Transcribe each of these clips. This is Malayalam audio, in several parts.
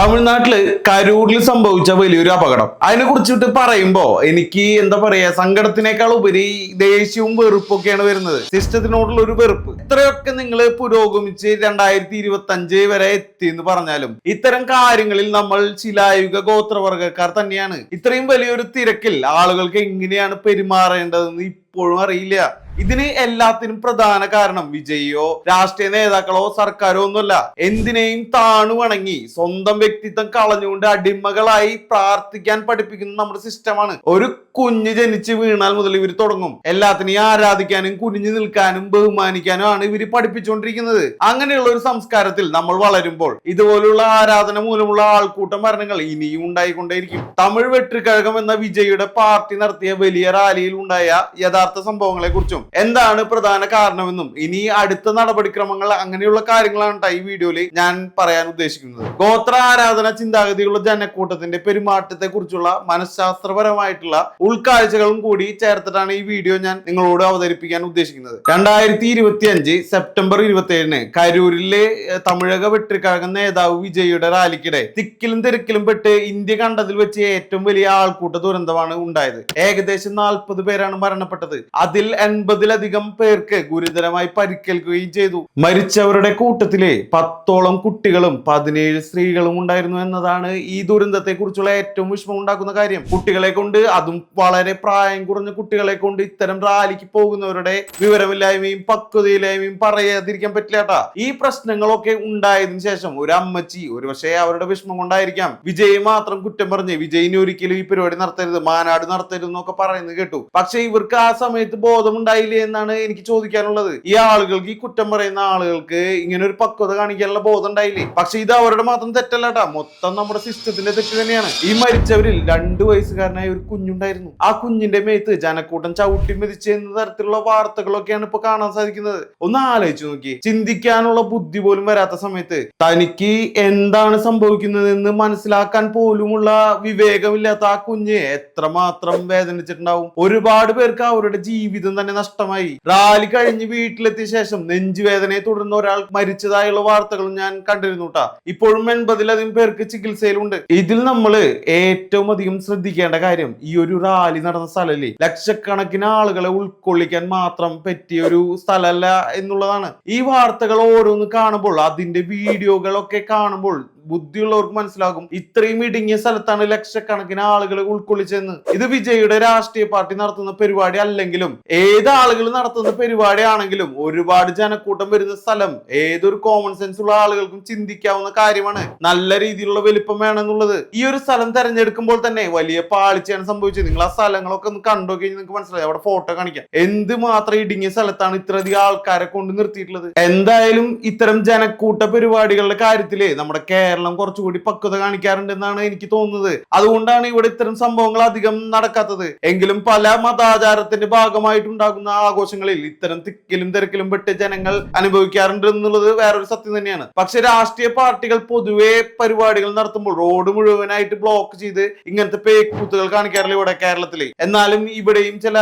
തമിഴ്നാട്ടിൽ കരൂരിൽ സംഭവിച്ച വലിയൊരു അപകടം. അതിനെ കുറിച്ചിട്ട് പറയുമ്പോ എനിക്ക് എന്താ പറയാ സങ്കടത്തിനേക്കാൾ ഉപരി ദേഷ്യവും വെറുപ്പൊക്കെയാണ് വരുന്നത്. സിസ്റ്റത്തിനോടുള്ള ഒരു വെറുപ്പ്. ഇത്രയൊക്കെ നിങ്ങൾ പുരോഗമിച്ച് രണ്ടായിരത്തി ഇരുപത്തി അഞ്ച് വരെ എത്തി എന്ന് പറഞ്ഞാലും ഇത്തരം കാര്യങ്ങളിൽ നമ്മൾ ശിലായുഗ ഗോത്രവർഗക്കാർ തന്നെയാണ്. ഇത്രയും വലിയൊരു തിരക്കിൽ ആളുകൾക്ക് എങ്ങനെയാണ് പെരുമാറേണ്ടതെന്ന് ഇപ്പോഴും അറിയില്ല. ഇതിന് എല്ലാത്തിനും പ്രധാന കാരണം വിജയിയോ രാഷ്ട്രീയ നേതാക്കളോ സർക്കാരോ ഒന്നുമല്ല. എന്തിനേയും താണു വണങ്ങി സ്വന്തം വ്യക്തിത്വം കളഞ്ഞുകൊണ്ട് അടിമകളായി പ്രാർത്ഥിക്കാൻ പഠിപ്പിക്കുന്ന നമ്മുടെ സിസ്റ്റമാണ് ഒരു കുഞ്ഞ് ജനിച്ച് വീണാൽ മുതൽ ഇവർ തുടങ്ങും. എല്ലാത്തിനെയും ആരാധിക്കാനും കുനിഞ്ഞു നിൽക്കാനും ബഹുമാനിക്കാനും ആണ് ഇവർ പഠിപ്പിച്ചുകൊണ്ടിരിക്കുന്നത് അങ്ങനെയുള്ള ഒരു സംസ്കാരത്തിൽ നമ്മൾ വളരുമ്പോൾ ഇതുപോലുള്ള ആരാധന മൂലമുള്ള ആൾക്കൂട്ട മരണങ്ങൾ ഇനിയും ഉണ്ടായിക്കൊണ്ടേയിരിക്കും. തമിഴ് വെട്ടിക്കഴകം എന്ന വിജയുടെ പാർട്ടി നടത്തിയ വലിയ റാലിയിൽ ഉണ്ടായ യഥാർത്ഥ സംഭവങ്ങളെ കുറിച്ചും എന്താണ് പ്രധാന കാരണമെന്നും ഇനി അടുത്ത നടപടിക്രമങ്ങൾ അങ്ങനെയുള്ള കാര്യങ്ങളാണ് ഈ വീഡിയോയിൽ ഞാൻ പറയാൻ ഉദ്ദേശിക്കുന്നത്. ഗോത്ര ആരാധന ചിന്താഗതിയുള്ള ജനക്കൂട്ടത്തിന്റെ പെരുമാറ്റത്തെ കുറിച്ചുള്ള മനഃശാസ്ത്രപരമായിട്ടുള്ള ഉൾക്കാഴ്ചകളും കൂടി ചേർത്തിട്ടാണ് ഈ വീഡിയോ ഞാൻ നിങ്ങളോട് അവതരിപ്പിക്കാൻ ഉദ്ദേശിക്കുന്നത്. രണ്ടായിരത്തി ഇരുപത്തി അഞ്ച് സെപ്റ്റംബർ ഇരുപത്തി ഏഴിന് കരൂരിലെ തമിഴക വെട്ടിക്കഴകം നേതാവ് വിജയുടെ റാലിക്കിടെ തിക്കിലും തിരക്കിലും പെട്ട് ഇന്ത്യ കണ്ടതിൽ വെച്ച് ഏറ്റവും വലിയ ആൾക്കൂട്ട ദുരന്തമാണ് ഉണ്ടായത്. ഏകദേശം നാൽപ്പത് പേരാണ് മരണപ്പെട്ടത്. അതിൽ എൺപതിലധികം പേർക്ക് ഗുരുതരമായി പരിക്കേൽക്കുകയും ചെയ്തു. മരിച്ചവരുടെ കൂട്ടത്തിലെ പത്തോളം കുട്ടികളും പതിനേഴ് സ്ത്രീകളും ഉണ്ടായിരുന്നു എന്നതാണ് ഈ ദുരന്തത്തെ കുറിച്ചുള്ള ഏറ്റവും വിഷമം ഉണ്ടാക്കുന്ന കാര്യം. കുട്ടികളെ കൊണ്ട് അതും വളരെ പ്രായം കുറഞ്ഞ കുട്ടികളെ കൊണ്ട് ഇത്തരം റാലിക്ക് പോകുന്നവരുടെ വിവരമില്ലായ്മയും പക്വതയില്ലായ്മയും പറയാതിരിക്കാൻ പറ്റില്ലാട്ടാ ഈ പ്രശ്നങ്ങളൊക്കെ ഉണ്ടായതിനു ശേഷം ഒരു അമ്മച്ചി ഒരു പക്ഷേ അവരുടെ വിഷമം കൊണ്ടായിരിക്കാം. വിജയ് മാത്രം കുറ്റം പറഞ്ഞ് വിജയിന് ഒരിക്കലും ഈ പരിപാടി നടത്തരുത് മാനാട് നടത്തരുത് എന്നൊക്കെ പറയുന്നത് കേട്ടു. പക്ഷെ ഇവർക്ക് ആ സമയത്ത് ബോധമുണ്ടായില്ലേ എന്നാണ് എനിക്ക് ചോദിക്കാനുള്ളത്. ഈ ആളുകൾക്ക് ഈ കുറ്റം പറയുന്ന ആളുകൾക്ക് ഇങ്ങനെ ഒരു പക്വത കാണിക്കാനുള്ള ബോധം ഉണ്ടായില്ലേ? പക്ഷെ ഇത് അവരുടെ മാത്രം തെറ്റല്ലാട്ടാ മൊത്തം നമ്മുടെ സിസ്റ്റത്തിന്റെ തെറ്റ് തന്നെയാണ്. ഈ മരിച്ചവരിൽ രണ്ടു വയസ്സുകാരനായ ഒരു കുഞ്ഞുണ്ടായിരുന്നു. ആ കുഞ്ഞിന്റെ മേത്ത് ജനക്കൂട്ടം ചവിട്ടി മെതിച്ചെന്ന തരത്തിലുള്ള വാർത്തകളൊക്കെയാണ് ഇപ്പൊ കാണാൻ സാധിക്കുന്നത്. ഒന്ന് ആലോചിച്ചു നോക്കി ചിന്തിക്കാനുള്ള ബുദ്ധി പോലും വരാത്ത സമയത്ത് തനിക്ക് എന്താണ് സംഭവിക്കുന്നതെന്ന് മനസ്സിലാക്കാൻ പോലുമുള്ള വിവേകമില്ലാത്ത ആ കുഞ്ഞ് എത്രമാത്രം വേദനിച്ചിട്ടുണ്ടാവും. ഒരുപാട് പേർക്ക് അവരുടെ ജീവിതം തന്നെ നഷ്ടമായി. റാലി കഴിഞ്ഞ് വീട്ടിലെത്തിയ ശേഷം നെഞ്ചുവേദനയെ തുടർന്ന് ഒരാൾ മരിച്ചതായുള്ള വാർത്തകളും ഞാൻ കണ്ടിരുന്നു കേട്ടാ ഇപ്പോഴും എൺപതിലധികം പേർക്ക് ചികിത്സയിലുണ്ട്. ഇതിൽ നമ്മൾ ഏറ്റവും അധികം ശ്രദ്ധിക്കേണ്ട കാര്യം ഈ ഒരു റാലി നടന്ന സ്ഥലല്ലേ? ലക്ഷക്കണക്കിന് ആളുകളെ ഉൾക്കൊള്ളിക്കാൻ മാത്രം പറ്റിയ ഒരു സ്ഥലമല്ല എന്നുള്ളതാണ്. ഈ വാർത്തകൾ ഓരോന്ന് കാണുമ്പോൾ അതിന്റെ വീഡിയോകളൊക്കെ കാണുമ്പോൾ ബുദ്ധിയുള്ളവർക്ക് മനസ്സിലാകും. ഇത്രയും ഇടുങ്ങിയ സ്ഥലത്താണ് ലക്ഷക്കണക്കിന് ആളുകളെ ഉൾക്കൊള്ളിച്ചെന്ന് ഇത് വിജയുടെ രാഷ്ട്രീയ പാർട്ടി നടത്തുന്ന പരിപാടി അല്ലെങ്കിലും ഏത് ആളുകൾ നടത്തുന്ന പരിപാടി ആണെങ്കിലും ഒരുപാട് ജനക്കൂട്ടം വരുന്ന സ്ഥലം ഏതൊരു കോമൺ സെൻസ് ഉള്ള ആളുകൾക്കും ചിന്തിക്കാവുന്ന കാര്യമാണ്. നല്ല രീതിയിലുള്ള വലിപ്പം വേണമെന്നുള്ളത്. ഈ ഒരു സ്ഥലം തെരഞ്ഞെടുക്കുമ്പോൾ തന്നെ വലിയ പാളിച്ചയാണ് സംഭവിച്ചത്. നിങ്ങൾ ആ സ്ഥലങ്ങളൊക്കെ ഒന്ന് കണ്ടു കഴിഞ്ഞാൽ നിങ്ങൾക്ക് മനസ്സിലായി. അവിടെ ഫോട്ടോ കാണിക്കാം. എന്ത് മാത്രം ഇടുങ്ങിയ സ്ഥലത്താണ് ഇത്രയധികം ആൾക്കാരെ കൊണ്ട് നിർത്തിയിട്ടുള്ളത്? എന്തായാലും ഇത്തരം ജനക്കൂട്ട പരിപാടികളുടെ കാര്യത്തിൽ നമ്മുടെ കേരളം കുറച്ചുകൂടി പക്വത കാണിക്കാറുണ്ടെന്നാണ് എനിക്ക് തോന്നുന്നത്. അതുകൊണ്ടാണ് ഇവിടെ ഇത്തരം സംഭവങ്ങൾ അധികം നടക്കാത്തത്. എങ്കിലും പല മതാചാരത്തിന്റെ ഭാഗമായിട്ടുണ്ടാകുന്ന ആഘോഷങ്ങളിൽ ഇത്തരം തിക്കിലും തിരക്കിലും പെട്ട് ജനങ്ങൾ അനുഭവിക്കാറുണ്ട് എന്നുള്ളത് വേറൊരു സത്യം തന്നെയാണ്. പക്ഷെ രാഷ്ട്രീയ പാർട്ടികൾ പൊതുവെ പരിപാടികൾ നടത്തുമ്പോൾ റോഡ് മുഴുവനായിട്ട് ബ്ലോക്ക് ചെയ്ത് ഇങ്ങനത്തെ പേക്കൂത്തുകൾ കാണിക്കാറില്ല ഇവിടെ കേരളത്തിൽ എന്നാലും ഇവിടെയും ചില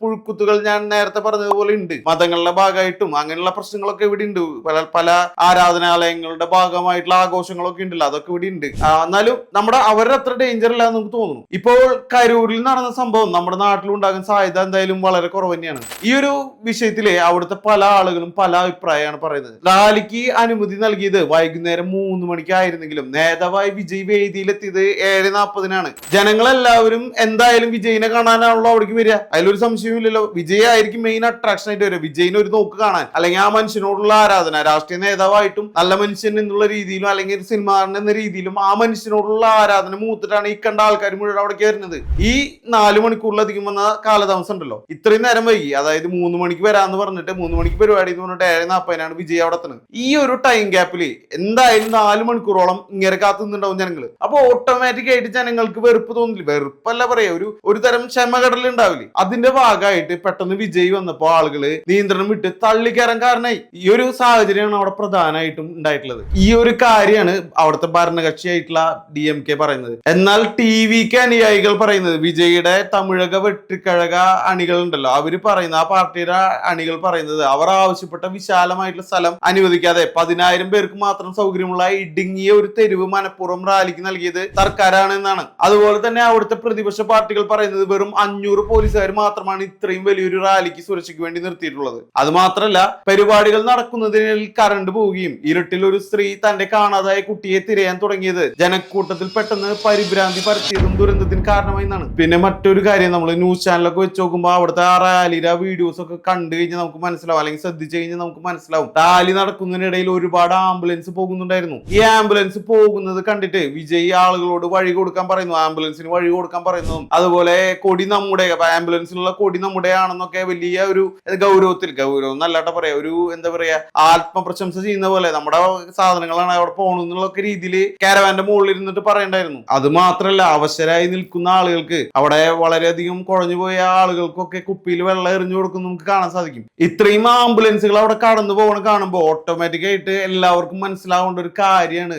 പുഴുക്കുത്തുകൾ ഞാൻ നേരത്തെ പറഞ്ഞതുപോലെ ഉണ്ട്. മതങ്ങളുടെ ഭാഗമായിട്ടും അങ്ങനെയുള്ള പ്രശ്നങ്ങളൊക്കെ ഇവിടെ ഉണ്ട്. പല പല ആരാധനാലയങ്ങളുടെ ഭാഗമായിട്ടുള്ള ആഘോഷങ്ങളൊക്കെ ഉണ്ടല്ലോ അതൊക്കെ ഇവിടെ ഉണ്ട്. എന്നാലും നമ്മുടെ അവരുടെ അത്ര ഡേഞ്ചർ ഇല്ല എന്ന് നമുക്ക് തോന്നുന്നു. ഇപ്പോൾ കരൂരിൽ നടന്ന സംഭവം നമ്മുടെ നാട്ടിൽ ഉണ്ടാകാൻ സാധ്യത എന്തായാലും വളരെ കുറവ് തന്നെയാണ്. ഈ ഒരു വിഷയത്തിലെ അവിടുത്തെ പല ആളുകളും പല അഭിപ്രായമാണ് പറയുന്നത്. റാലിക്ക് അനുമതി നൽകിയത് വൈകുന്നേരം മൂന്ന് മണിക്കായിരുന്നെങ്കിലും നേതാവായി വിജയ് വേദിയിലെത്തിയത് ഏഴ് നാൽപ്പതിനാണ്. ജനങ്ങളെല്ലാവരും എന്തായാലും വിജയിനെ കാണാനാണല്ലോ അവിടേക്ക് വരിക. അതിലൊരു സംശയമില്ലല്ലോ വിജയായിരിക്കും മെയിൻ അട്രാക്ഷൻ ആയിട്ട് വരിക. വിജയിന് ഒരു നോക്ക് കാണാൻ. അല്ലെങ്കിൽ ആ മനുഷ്യനോടുള്ള ആരാധന രാഷ്ട്രീയ നേതാവായിട്ടും നല്ല മനുഷ്യൻ എന്നുള്ള രീതിയിലും അല്ലെങ്കിൽ ഒരു സിനിമ എന്ന രീതിയിലും ആ മനുഷ്യനോടുള്ള ആരാധന മൂത്തിട്ടാണ് ഈ കണ്ട ആൾക്കാർ മുഴുവൻ അവിടേക്ക് വരുന്നത്. ഈ നാല് മണിക്കൂറിലധികം വന്ന കാലതാമസം ഉണ്ടല്ലോ. ഇത്രയും നേരം വൈകി. അതായത് മൂന്ന് മണിക്ക് വരാന്ന് പറഞ്ഞിട്ട് മൂന്ന് മണിക്ക് പരിപാടി എന്ന് പറഞ്ഞിട്ട് ഏഴ് നാൽപ്പതിനാണ് വിജയ് അവിടെ എത്തുന്നത്. ഈ ഒരു ടൈം ഗ്യാപ്പിൽ എന്തായാലും നാല് മണിക്കൂറോളം ഇങ്ങനെ കാത്തു നിന്നുണ്ടാവും ജനങ്ങൾ അപ്പൊ ഓട്ടോമാറ്റിക് ആയിട്ട് ജനങ്ങൾക്ക് വെറുപ്പ് തോന്നില്ല. വെറുപ്പല്ല പറയാ. ഒരു ഒരു തരം ക്ഷമകടൽ ഉണ്ടാവില്ലേ? അതിന്റെ ഭാഗം ഭാഗമായിട്ട് പെട്ടെന്ന് വിജയ് വന്നപ്പോ ആളുകൾ നിയന്ത്രണം വിട്ട് തള്ളിക്കയറാൻ കാരണമായി ഈ ഒരു സാഹചര്യമാണ് അവിടെ പ്രധാനമായിട്ടും ഉണ്ടായിട്ടുള്ളത്. ഈ ഒരു കാര്യമാണ് അവിടുത്തെ ഭരണകക്ഷിയായിട്ടുള്ള ഡി എം കെ പറയുന്നത്. എന്നാൽ ടി വിക്ക് അനുയായികൾ പറയുന്നത് വിജയുടെ തമിഴക വെട്ടിക്കഴക അണികൾ ഉണ്ടല്ലോ. അവർ പറയുന്ന ആ പാർട്ടിയുടെ അണികൾ പറയുന്നത് അവർ ആവശ്യപ്പെട്ട വിശാലമായിട്ടുള്ള സ്ഥലം അനുവദിക്കാതെ പതിനായിരം പേർക്ക് മാത്രം സൗകര്യമുള്ള ഇടുങ്ങിയ ഒരു തെരുവ് മനഃപൂർവം റാലിക്ക് നൽകിയത് സർക്കാരാണ് എന്നാണ്. അതുപോലെ തന്നെ അവിടുത്തെ പ്രതിപക്ഷ പാർട്ടികൾ പറയുന്നത് വെറും അഞ്ഞൂറ് പോലീസുകാർ മാത്രമാണ് ഇത്രയും വലിയൊരു റാലിക്ക് സുരക്ഷയ്ക്ക് വേണ്ടി നിർത്തിയിട്ടുള്ളത്. അത് മാത്രമല്ല പരിപാടികൾ നടക്കുന്നതിനിൽ കറണ്ട് പോവുകയും ഇരുട്ടിൽ ഒരു സ്ത്രീ തന്റെ കാണാതായ കുട്ടിയെ തിരയാൻ തുടങ്ങിയത്. ജനക്കൂട്ടത്തിൽ പെട്ടെന്ന് പരിഭ്രാന്തി പരത്തിയതും ദുരന്തത്തിന് കാരണമായി എന്നാണ് പിന്നെ മറ്റൊരു കാര്യം നമ്മൾ ന്യൂസ് ചാനലൊക്കെ വെച്ച് നോക്കുമ്പോൾ അവിടുത്തെ ആ റാലിയുടെ വീഡിയോസ് ഒക്കെ കണ്ടു കഴിഞ്ഞാൽ നമുക്ക് മനസ്സിലാവും. അല്ലെങ്കിൽ ശ്രദ്ധിച്ചു കഴിഞ്ഞാൽ നമുക്ക് മനസ്സിലാവും. റാലി നടക്കുന്നതിനിടയിൽ ഒരുപാട് ആംബുലൻസ് പോകുന്നുണ്ടായിരുന്നു. ഈ ആംബുലൻസ് പോകുന്നത് കണ്ടിട്ട് വിജയ് ആളുകളോട് വഴി കൊടുക്കാൻ പറയുന്നു. ആംബുലൻസിന് വഴി കൊടുക്കാൻ പറയുന്നതും അതുപോലെ കൊടി നമ്മുടെ ആംബുലൻസിലുള്ള കൊടി നമ്മുടെ ആണെന്നൊക്കെ വലിയ ഒരു ഗൗരവത്തിൽ ഗൗരവം എന്നല്ലാട്ട പറയാ ഒരു എന്താ പറയാ ആത്മപ്രശംസ ചെയ്യുന്ന പോലെ നമ്മുടെ സാധനങ്ങളാണ് അവിടെ പോകണമെന്നുള്ള രീതിയിൽ കാരവാന്റെ മുകളിൽ ഇരുന്നിട്ട് പറയണ്ടായിരുന്നു. അത് മാത്രല്ല അവശരായി നിൽക്കുന്ന ആളുകൾക്ക് അവിടെ വളരെയധികം കുഴഞ്ഞുപോയ ആളുകൾക്കൊക്കെ കുപ്പിയിൽ വെള്ളം എറിഞ്ഞു കൊടുക്കുന്ന നമുക്ക് കാണാൻ സാധിക്കും. ഇത്രയും ആംബുലൻസുകൾ അവിടെ കടന്നു പോകണം കാണുമ്പോൾ ഓട്ടോമാറ്റിക് ആയിട്ട് എല്ലാവർക്കും മനസ്സിലാവേണ്ട ഒരു കാര്യമാണ്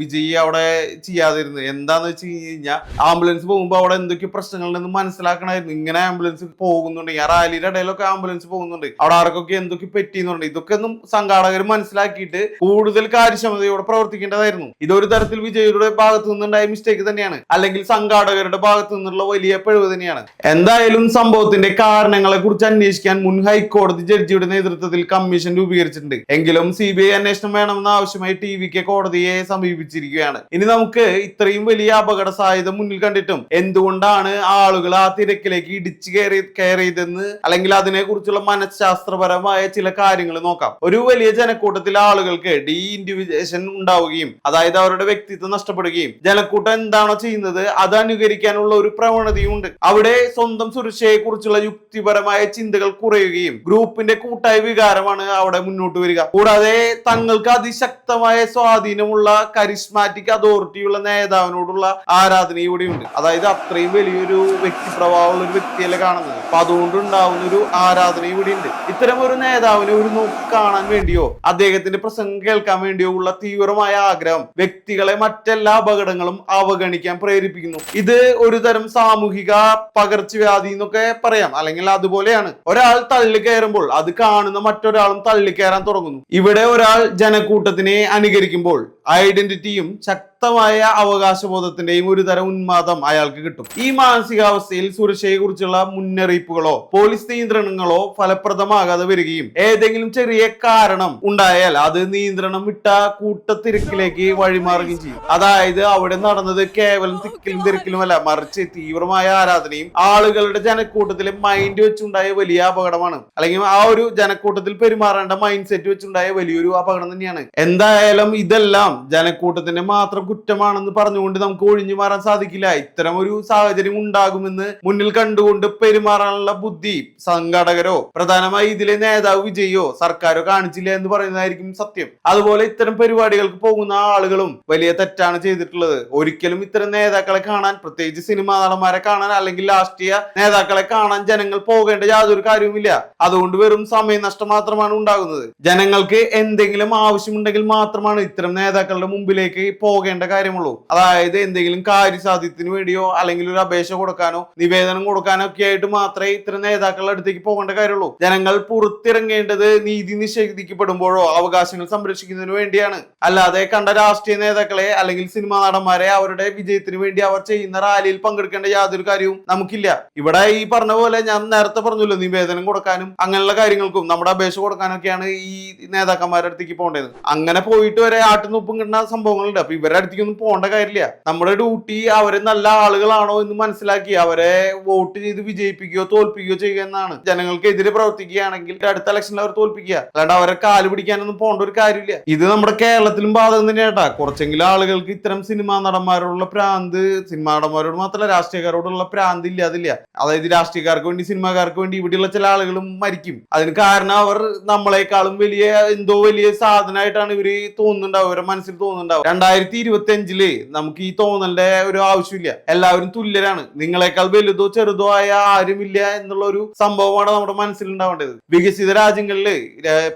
വിജയ് അവിടെ ചെയ്യാതിരുന്നത്. എന്താന്ന് വെച്ച് കഴിഞ്ഞാൽ ആംബുലൻസ് പോകുമ്പോൾ അവിടെ എന്തൊക്കെ പ്രശ്നങ്ങളുണ്ടെന്ന് മനസ്സിലാക്കണമായിരുന്നു. ഇങ്ങനെ ആംബുലൻസ് പോകുന്നുണ്ടെങ്കിൽ ആ റാലിയുടെ ഇടയിലൊക്കെ ആംബുലൻസ് പോകുന്നുണ്ട്. അവിടെ ആർക്കൊക്കെ എന്തൊക്കെ പറ്റിയെന്നുണ്ട് ഇതൊക്കെ ഒന്നും സംഘാടകർ മനസ്സിലാക്കിയിട്ട് കൂടുതൽ കാര്യക്ഷമതയോടെ പ്രവർത്തിക്കേണ്ടതായിരുന്നു. ഇതൊരു തരത്തിൽ വിജയരുടെ ഭാഗത്തു നിന്നുണ്ടായ മിസ്റ്റേക്ക് തന്നെയാണ്. അല്ലെങ്കിൽ സംഘാടകരുടെ ഭാഗത്തു നിന്നുള്ള വലിയ പിഴവ് തന്നെയാണ്. എന്തായാലും സംഭവത്തിന്റെ കാരണങ്ങളെ കുറിച്ച് അന്വേഷിക്കാൻ മുൻ ഹൈക്കോടതി ജഡ്ജിയുടെ നേതൃത്വത്തിൽ കമ്മീഷൻ രൂപീകരിച്ചിട്ടുണ്ട്. എങ്കിലും സി ബി ഐ അന്വേഷണം വേണമെന്ന ആവശ്യമായി ടി വി കെ കോടതിയെ സമീപിച്ചിരിക്കുകയാണ്. ഇനി നമുക്ക് ഇത്രയും വലിയ അപകട സാധ്യത മുന്നിൽ കണ്ടിട്ടും എന്തുകൊണ്ടാണ് ആളുകൾ ആ തിരക്കിലേക്ക് ഇടിച്ചു കയറി കയറിയതെന്ന് അല്ലെങ്കിൽ അതിനെ കുറിച്ചുള്ള മനഃശാസ്ത്രപരമായ ചില കാര്യങ്ങൾ നോക്കാം. ഒരു വലിയ ജനക്കൂട്ടത്തിൽ ആളുകൾക്ക് ഡി ഇൻഡിവിജേഷൻ ഉണ്ടാവുകയും അതായത് അവരുടെ വ്യക്തിത്വം നഷ്ടപ്പെടുകയും ജനക്കൂട്ടം എന്താണോ ചെയ്യുന്നത് അത് അനുകരിക്കാനുള്ള ഒരു പ്രവണതയും ഉണ്ട് അവിടെ സ്വന്തം സുരക്ഷയെ കുറിച്ചുള്ള യുക്തിപരമായ ചിന്തകൾ കുറയുകയും ഗ്രൂപ്പിന്റെ കൂട്ടായ വികാരമാണ് അവിടെ മുന്നോട്ട് വരിക. കൂടാതെ തങ്ങൾക്ക് അതിശക്തമായ സ്വാധീനമുള്ള കരിസ്മാറ്റിക് അതോറിറ്റിയുള്ള നേതാവിനോടുള്ള ആരാധന ഇവിടെയുണ്ട്. അതായത് അത്രയും വലിയൊരു വ്യക്തിപ്രഭാവമുള്ള ഒരു വ്യക്തിയല്ലേ കാണുന്നത്. അപ്പൊ അതുകൊണ്ടുണ്ടാവുന്ന ഒരു ആരാധന ഇവിടെ ഉണ്ട് ഇത്തരം ഒരു നേതാവിനെ ഒരു നോക്ക് കാണാൻ വേണ്ടിയോ അദ്ദേഹത്തിന്റെ പ്രസംഗം കേൾക്കാൻ വേണ്ടിയോ ഉള്ള തീവ്രമായ ആഗ്രഹം വ്യക്തികളെ മറ്റെല്ലാ അപകടങ്ങളും അവഗണിക്കാൻ പ്രേരിപ്പിക്കുന്നു. ഇത് ഒരു തരം സാമൂഹിക പകർച്ചവ്യാധി എന്നൊക്കെ പറയാം. അല്ലെങ്കിൽ അതുപോലെയാണ്. ഒരാൾ തള്ളി കയറുമ്പോൾ അത് കാണുന്ന മറ്റൊരാളും തള്ളിക്കയറാൻ തുടങ്ങുന്നു. ഇവിടെ ഒരാൾ ജനക്കൂട്ടത്തിനെ അനുകരിക്കുമ്പോൾ ഐഡന്റിറ്റിയും ശക്തമായ അവകാശബോധത്തിന്റെയും ഒരു തരം ഉന്മാദം അയാൾക്ക് കിട്ടും. ഈ മാനസികാവസ്ഥയിൽ സുരക്ഷയെ കുറിച്ചുള്ള മുന്നറിയിപ്പുകളോ പോലീസ് നിയന്ത്രണങ്ങളോ ഫലപ്രദമാകാതെ വരികയും ഏതെങ്കിലും ചെറിയ കാരണം ഉണ്ടായാൽ അത് നിയന്ത്രണം വിട്ട കൂട്ടത്തിരക്കിലേക്ക് വഴിമാറുകയും ചെയ്യും. അതായത് അവിടെ നടന്നത് കേവലം തിക്കിലും തിരക്കിലുമല്ല മറിച്ച് തീവ്രമായ ആരാധനയും ആളുകളുടെ ജനക്കൂട്ടത്തിലെ മൈൻഡ് വെച്ചുണ്ടായ വലിയ അപകടമാണ്. അല്ലെങ്കിൽ ആ ഒരു ജനക്കൂട്ടത്തിൽ പെരുമാറേണ്ട മൈൻഡ് സെറ്റ് വെച്ചുണ്ടായ വലിയൊരു അപകടം തന്നെയാണ്. എന്തായാലും ഇതെല്ലാം ജനക്കൂട്ടത്തിന്റെ മാത്രം കുറ്റമാണെന്ന് പറഞ്ഞുകൊണ്ട് നമുക്ക് ഒഴിഞ്ഞു മാറാൻ സാധിക്കില്ല. ഇത്തരം ഒരു സാഹചര്യം ഉണ്ടാകുമെന്ന് മുന്നിൽ കണ്ടുകൊണ്ട് പെരുമാറാനുള്ള ബുദ്ധി സംഘാടകരോ പ്രധാനമായി ഇതിലെ നേതാവ് വിജയോ സർക്കാരോ കാണിച്ചില്ല എന്ന് പറയുന്നതായിരിക്കും സത്യം. അതുപോലെ ഇത്തരം പരിപാടികൾക്ക് പോകുന്ന ആളുകളും വലിയ തെറ്റാണ് ചെയ്തിട്ടുള്ളത്. ഒരിക്കലും ഇത്തരം നേതാക്കളെ കാണാൻ പ്രത്യേകിച്ച് സിനിമാ നടന്മാരെ കാണാൻ അല്ലെങ്കിൽ രാഷ്ട്രീയ നേതാക്കളെ കാണാൻ ജനങ്ങൾ പോകേണ്ട യാതൊരു കാര്യവുമില്ല. അതുകൊണ്ട് വെറും സമയനഷ്ടം മാത്രമാണ് ഉണ്ടാകുന്നത്. ജനങ്ങൾക്ക് എന്തെങ്കിലും ആവശ്യമുണ്ടെങ്കിൽ മാത്രമാണ് ഇത്തരം നേതാക്കളുടെ മുമ്പിലേക്ക് പോകേണ്ട കാര്യമുള്ളൂ. അതായത് എന്തെങ്കിലും കാര്യസാധ്യത്തിന് വേണ്ടിയോ അല്ലെങ്കിൽ ഒരു അപേക്ഷ കൊടുക്കാനോ നിവേദനം കൊടുക്കാനോ ഒക്കെ ആയിട്ട് മാത്രമേ ഇത്തരം നേതാക്കളുടെ അടുത്തേക്ക് പോകേണ്ട കാര്യമുള്ളൂ. ജനങ്ങൾ പുറത്തിറങ്ങേണ്ടത് നീതി നിഷേധിക്കപ്പെടുമ്പോഴോ അവകാശങ്ങൾ സംരക്ഷിക്കുന്നതിന് വേണ്ടിയാണ്. അല്ലാതെ കണ്ട രാഷ്ട്രീയ നേതാക്കളെ അല്ലെങ്കിൽ സിനിമാ നടന്മാരെ അവരുടെ വിജയത്തിന് വേണ്ടി അവർ ചെയ്യുന്ന റാലിയിൽ പങ്കെടുക്കേണ്ട യാതൊരു കാര്യവും നമുക്കില്ല. ഇവിടെ ഈ പറഞ്ഞ പോലെ ഞാൻ നേരത്തെ പറഞ്ഞല്ലോ നിവേദനം കൊടുക്കാനും അങ്ങനെയുള്ള കാര്യങ്ങൾക്കും നമ്മുടെ അപേക്ഷ കൊടുക്കാനൊക്കെയാണ് ഈ നേതാക്കന്മാരുടെ അടുത്തേക്ക് പോകേണ്ടത്. അങ്ങനെ പോയിട്ട് വരെ ആട്ടുന്നുപ്പും കിട്ടുന്ന സംഭവങ്ങളുണ്ട്. അപ്പൊ ഇവരുടെ അടുത്തേക്കൊന്നും പോകേണ്ട കാര്യമില്ല. നമ്മുടെ ഡ്യൂട്ടി അവരെ നല്ല ആളുകളാണോ എന്ന് മനസ്സിലാക്കി അവരെ വോട്ട് ചെയ്ത് വിജയിപ്പിക്കുകയോ തോൽപ്പിക്കുകയോ ചെയ്യുക എന്നാണ്. ജനങ്ങൾക്കെതിരെ പ്രവർത്തിക്കുകയാണെങ്കിൽ അടുത്ത ഇലക്ഷനിൽ അവർ തോൽപ്പിക്കുക. അല്ലാണ്ട് അവരെ കാൽ പിടിക്കാനൊന്നും പോകേണ്ട ഒരു കാര്യമില്ല. ഇത് നമ്മുടെ കേരളത്തിലും ബാധകം തന്നെയാട്ടാ കുറച്ചെങ്കിലും ആളുകൾക്ക് ഇത്തരം സിനിമാ നടന്മാരോടുള്ള പ്രാന്ത് സിനിമാ നടന്മാരോട് മാത്രമല്ല രാഷ്ട്രീയക്കാരോടുള്ള പ്രാന്ത് ഇല്ലാതില്ല. അതായത് രാഷ്ട്രീയക്കാർക്ക് വേണ്ടി സിനിമാക്കാർക്ക് വേണ്ടി ഇവിടെയുള്ള ചില ആളുകളും മരിക്കും. അതിന് കാരണം അവർ നമ്മളെക്കാളും വലിയ എന്തോ വലിയ സാധനമായിട്ടാണ് ഇവർ തോന്നുന്നുണ്ടാവും ഇവരുടെ മനസ്സിൽ തോന്നുന്നുണ്ടാവും രണ്ടായിരത്തി ഇരുപത്തി അഞ്ചിൽ നമുക്ക് ഈ തോന്നലിന്റെ ഒരു ആവശ്യമില്ല. എല്ലാവരും തുല്യരാണ്. നിങ്ങളെക്കാൾ വലുതോ ചെറുതോ ആയ ആരുമില്ല എന്നുള്ള ഒരു സംഭവമാണ് നമ്മുടെ മനസ്സിലുണ്ടാവേണ്ടത്. വികസിത രാജ്യങ്ങളിൽ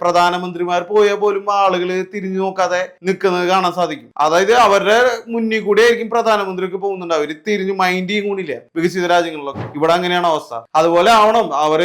പ്രധാനമന്ത്രിമാർ പോയാൽ പോലും ആളുകൾ തിരിഞ്ഞു നോക്കാതെ നിൽക്കുന്നത് കാണാൻ സാധിക്കും. അതായത് അവരുടെ മുന്നിൽ കൂടെ ആയിരിക്കും പ്രധാനമന്ത്രിക്ക് പോകുന്നുണ്ട്. അവർ തിരിഞ്ഞു മൈൻഡ് ചെയ്യും കൂടിയില്ല വികസിത രാജ്യങ്ങളിലൊക്കെ. ഇവിടെ അങ്ങനെയാണ് അവസ്ഥ. അതുപോലെ ആവണം. അവർ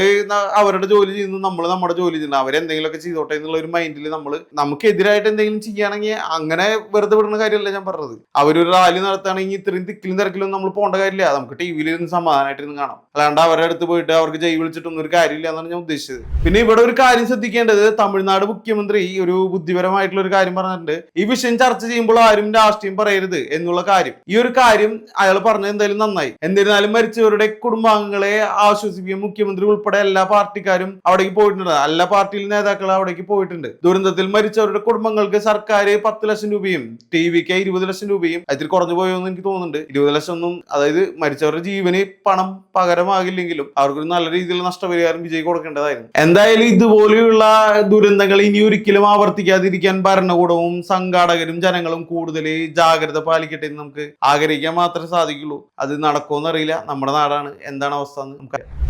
അവരുടെ ജോലി ചെയ്യുന്നു. നമ്മൾ നമ്മുടെ ജോലി ചെയ്യുന്നു. അവരെന്തെങ്കിലുമൊക്കെ ചെയ്തോട്ടെ എന്നുള്ള ഒരു മൈൻഡിൽ നമ്മൾ നമുക്കെതിരായിട്ട് എന്തെങ്കിലും ചെയ്യുകയാണെങ്കിൽ അങ്ങനെ വെറുതെ വിടുന്ന കാര്യമല്ല ഞാൻ പറഞ്ഞത്. അവരൊരു റാലി നടത്തുകയാണെങ്കിൽ ഇത്രയും തിക്കിലും തിരക്കിലും നമ്മൾ പോകേണ്ട കാര്യമില്ല. നമുക്ക് ടി വിയിൽ ഇരുന്ന് സമാധാനമായിട്ട് ഇരുന്ന് കാണാം. അല്ലാണ്ട് അവരുടെ അടുത്ത് പോയിട്ട് അവർക്ക് ജൈ വിളിച്ചിട്ടൊന്നും ഒരു കാര്യമില്ല എന്നാണ് ഞാൻ ഉദ്ദേശിച്ചത്. പിന്നെ ഇവിടെ ഒരു കാര്യം ശ്രദ്ധിക്കേണ്ടത് തമിഴ്നാട് മുഖ്യമന്ത്രി ഒരു ബുദ്ധിപരമായിട്ടുള്ള ഒരു കാര്യം പറഞ്ഞിട്ടുണ്ട്. ഈ വിഷയം ചർച്ച ചെയ്യുമ്പോൾ ആരും രാഷ്ട്രീയം പറയരുത് എന്നുള്ള കാര്യം. ഈ ഒരു കാര്യം അയാൾ പറഞ്ഞത് എന്തായാലും നന്നായി. എന്നിരുന്നാലും മരിച്ചവരുടെ കുടുംബാംഗങ്ങളെ ആശ്വസിപ്പിക്കാൻ മുഖ്യമന്ത്രി ഉൾപ്പെടെ എല്ലാ പാർട്ടിക്കാരും അവിടേക്ക് പോയിട്ടുണ്ട്. എല്ലാ പാർട്ടിയിൽ നേതാക്കൾ അവിടേക്ക് പോയിട്ടുണ്ട്. ദുരന്തത്തിൽ മരിച്ചവരുടെ കുടുംബങ്ങൾക്ക് സർക്കാർ പത്ത് ലക്ഷം രൂപയും ടി വിക്ക് ലക്ഷം രൂപയും അതിൽ കുറഞ്ഞു പോയോ എന്ന് എനിക്ക് തോന്നുന്നുണ്ട്. ഇരുപത് ലക്ഷം ഒന്നും അതായത് മരിച്ചവരുടെ ജീവന് പണം പകരമാകില്ലെങ്കിലും അവർക്കൊരു നല്ല രീതിയിലുള്ള നഷ്ടപരിഹാരം വിജയി കൊടുക്കേണ്ടതായിരുന്നു. എന്തായാലും ഇതുപോലെയുള്ള ദുരന്തങ്ങൾ ഇനി ഒരിക്കലും ആവർത്തിക്കാതിരിക്കാൻ ഭരണകൂടവും സംഘാടകരും ജനങ്ങളും കൂടുതൽ ജാഗ്രത പാലിക്കട്ടെ എന്ന് നമുക്ക് ആഗ്രഹിക്കാൻ മാത്രമേ സാധിക്കുള്ളൂ. അത് നടക്കുമെന്ന് അറിയില്ല നമ്മുടെ നാടാണ്. എന്താണ് അവസ്ഥ എന്ന് നമുക്ക്